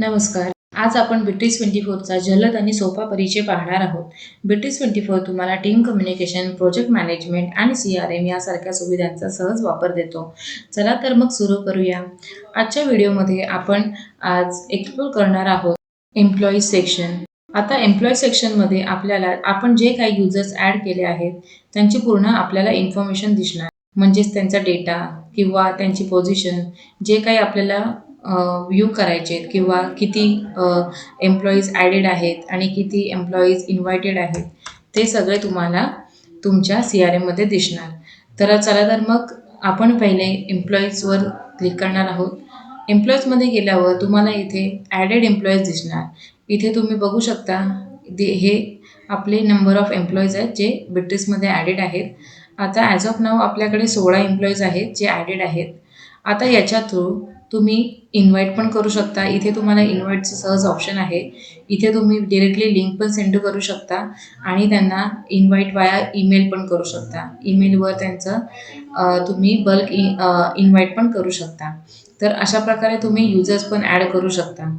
नमस्कार. आज आपण बिट्रीस ट्वेंटी फोरचा जलद आणि सोपा परिचय पाहणार आहोत. बिट्रीस ट्वेंटी फोर तुम्हाला टीम कम्युनिकेशन प्रोजेक्ट मॅनेजमेंट आणि सी आर एम यासारख्या सुविधांचा सहज वापर देतो. चला तर मग सुरू करूया. आजच्या व्हिडिओमध्ये आपण आज एक्सप्लोर करणार आहोत एम्प्लॉई सेक्शन आता एम्प्लॉई सेक्शनमध्ये आपल्याला आपण जे काही युजर्स ॲड केले आहेत त्यांची पूर्ण आपल्याला इन्फॉर्मेशन दिसणार. म्हणजेच त्यांचा डेटा किंवा त्यांची पोझिशन जे काही आपल्याला व्ह्यू करायचे आहेत किंवा किती एम्प्लॉईज ॲडेड आहेत आणि किती एम्प्लॉईज इन्व्हायटेड आहेत ते सगळे तुम्हाला तुमच्या सी आर एममध्ये दिसणार. तर चला तर मग आपण पहिले एम्प्लॉईजवर क्लिक करणार आहोत. एम्प्लॉईजमध्ये गेल्यावर तुम्हाला इथे ॲडेड एम्प्लॉईज दिसणार. इथे तुम्ही बघू शकता दे हे आपले नंबर ऑफ एम्प्लॉईज आहेत जे ब्रिटिशमध्ये ॲडेड आहेत. आता ॲज ऑफ नाव आपल्याकडे सोळा एम्प्लॉईज आहेत जे ॲडेड आहेत. आता याच्या थ्रू तुम्ही इन्व्हाइट पण करू शकता. इथे तुम्हाला इन्व्हाइटचं सहज ऑप्शन आहे. इथे तुम्ही डिरेक्टली लिंक पण सेंड करू शकता आणि त्यांना इन्व्हाइट वाया ईमेल पण करू शकता. ईमेलवर त्यांचं तुम्ही बल्क इन्व्हाइट पण करू शकता. तर अशा प्रकारे तुम्ही युजर्स पण ॲड करू शकता.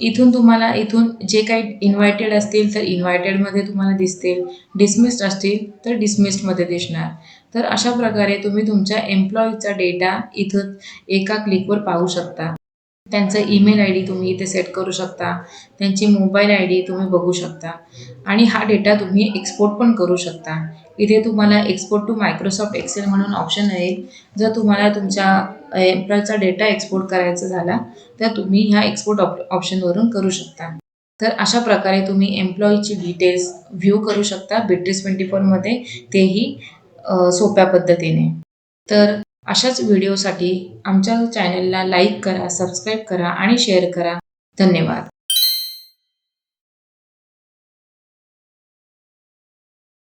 इथून तुम्हाला इथून जे काही इन्व्हायटेड असतील तर इन्व्हायटेडमध्ये तुम्हाला दिसतील डिसमिस्ड असतील तर डिसमिस्डमध्ये दिसणार. तर अशा प्रकारे तुम्ही तुमच्या एम्प्लॉईजचा डेटा इथं एका क्लिकवर पाहू शकता. त्यांचं ईमेल आय डी तुम्ही इथे सेट करू शकता. त्यांची मोबाईल आय डी तुम्ही बघू शकता. आणि हा डेटा तुम्ही एक्सपोर्ट पण करू शकता. इथे तुम्हाला एक्सपोर्ट टू मायक्रोसॉफ्ट एक्सेल म्हणून ऑप्शन आहे जर तुम्हाला तुमच्या एम्प्लॉयचा डेटा एक्सपोर्ट करायचा झाला तर तुम्ही ह्या एक्सपोर्ट ऑप ऑप्शनवरून करू शकता. तर अशा प्रकारे तुम्ही एम्प्लॉईची डिटेल्स व्ह्यू करू शकता. बिट्रीस ट्वेंटी फोरमध्ये तेही सोप्या पद्धतीने. तर अशाच व्हिडिओसाठी आमच्या चॅनलला लाईक करा सबस्क्राईब करा आणि शेअर करा. धन्यवाद.